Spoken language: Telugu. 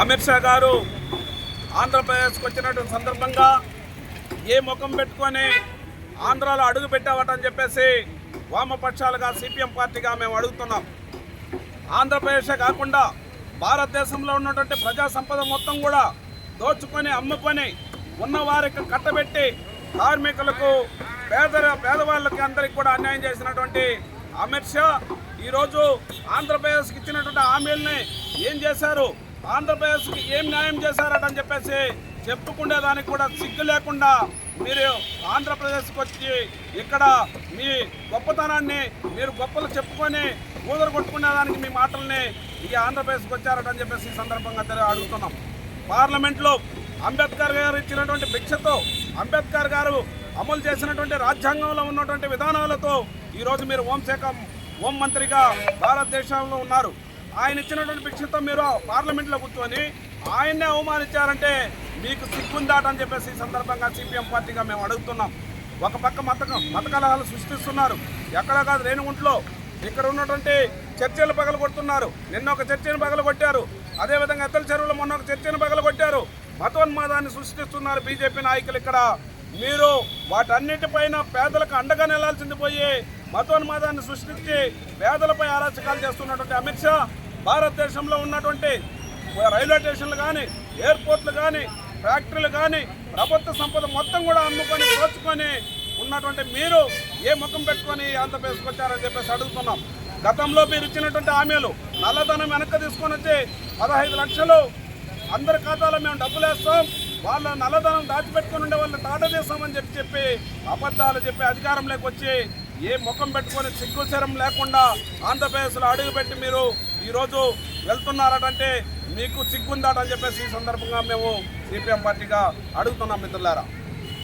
అమిత్ షా గారు ఆంధ్రప్రదేశ్కి వచ్చినటువంటి సందర్భంగా ఏ ముఖం పెట్టుకొని ఆంధ్రాలో అడుగు పెట్టావటని చెప్పేసి వామపక్షాలుగా సిపిఎం పార్టీగా మేము అడుగుతున్నాం. ఆంధ్రప్రదేశ్ కాకుండా భారతదేశంలో ఉన్నటువంటి ప్రజా సంపద మొత్తం కూడా దోచుకొని అమ్ముకొని ఉన్నవారికి కట్టబెట్టి కార్మికులకు పేద పేదవాళ్ళకి అందరికి కూడా అన్యాయం చేసినటువంటి అమిత్ షా ఈరోజు ఆంధ్రప్రదేశ్కి ఇచ్చినటువంటి హామీల్ని ఏం చేశారు? ఆంధ్రప్రదేశ్కి ఏం న్యాయం చేశారటని చెప్పేసి చెప్పుకునే దానికి కూడా సిగ్గు లేకుండా మీరు ఆంధ్రప్రదేశ్కి వచ్చి ఇక్కడ మీ గొప్పతనాన్ని మీరు గొప్పలు చెప్పుకొని కూదరు కొట్టుకునేదానికి మీ మాటల్ని ఈ ఆంధ్రప్రదేశ్కి వచ్చారటని చెప్పేసి ఈ సందర్భంగా తెలియ అడుగుతున్నాం. పార్లమెంట్లో అంబేద్కర్ గారు ఇచ్చినటువంటి భిక్షతో అంబేద్కర్ గారు అమలు చేసినటువంటి రాజ్యాంగంలో ఉన్నటువంటి విధానాలతో ఈరోజు మీరు హోంశాఖ హోం మంత్రిగా భారతదేశంలో ఉన్నారు. ఆయన ఇచ్చినటువంటి భిక్షతో మీరు పార్లమెంట్లో కూర్చొని ఆయన్నే అవమానించారంటే మీకు సిగ్గుందాటని చెప్పేసి ఈ సందర్భంగా సిపిఎం పార్టీగా మేము అడుగుతున్నాం. ఒక పక్క మత మత కలహాలు సృష్టిస్తున్నారు. ఎక్కడ కాదు రేణుగుంట్లో ఇక్కడ ఉన్నటువంటి చర్చలు పగలు కొడుతున్నారు నిన్న ఒక చర్చను పగలు కొట్టారు అదేవిధంగా ఎత్తల చెరువులో మొన్న ఒక చర్చను పగలు కొట్టారు మతోన్మాదాన్ని సృష్టిస్తున్నారు బీజేపీ నాయకులు ఇక్కడ. మీరు వాటన్నిటిపైన పేదలకు అండగా నిలాల్సింది పోయి మతోన్మాదాన్ని సృష్టించి పేదలపై అరాచకాలు చేస్తున్నటువంటి అమిత్ షా భారతదేశంలో ఉన్నటువంటి రైల్వే స్టేషన్లు కానీ ఎయిర్పోర్ట్లు కానీ ఫ్యాక్టరీలు కానీ ప్రభుత్వ సంపద మొత్తం కూడా అమ్ముకొని దోచుకొని ఉన్నటువంటి మీరు ఏ ముఖం పెట్టుకొని ఆంధ్రప్రదేశ్కి వచ్చారని చెప్పేసి అడుగుతున్నాం. గతంలో మీరు ఇచ్చినటువంటి హామీలు నల్లధనం వెనక్కి తీసుకొని వచ్చి పదహైదు లక్షలు అందరి ఖాతాలో మేము డబ్బులు వేస్తాం వాళ్ళ నల్లధనం దాచిపెట్టుకుని ఉండే వాళ్ళని తాట చేస్తామని చెప్పి చెప్పి అబద్ధాలు చెప్పి అధికారంలోకి వచ్చి ఏ ముఖం పెట్టుకొని సిగ్గుశరం లేకుండా ఆంధ్రప్రదేశ్లో అడుగుపెట్టి మీరు ఈరోజు వెళ్తున్నారటంటే మీకు సిగ్గుందాటని చెప్పేసి ఈ సందర్భంగా మేము సిపిఎం పార్టీగా అడుగుతున్నాం మిత్రులారా.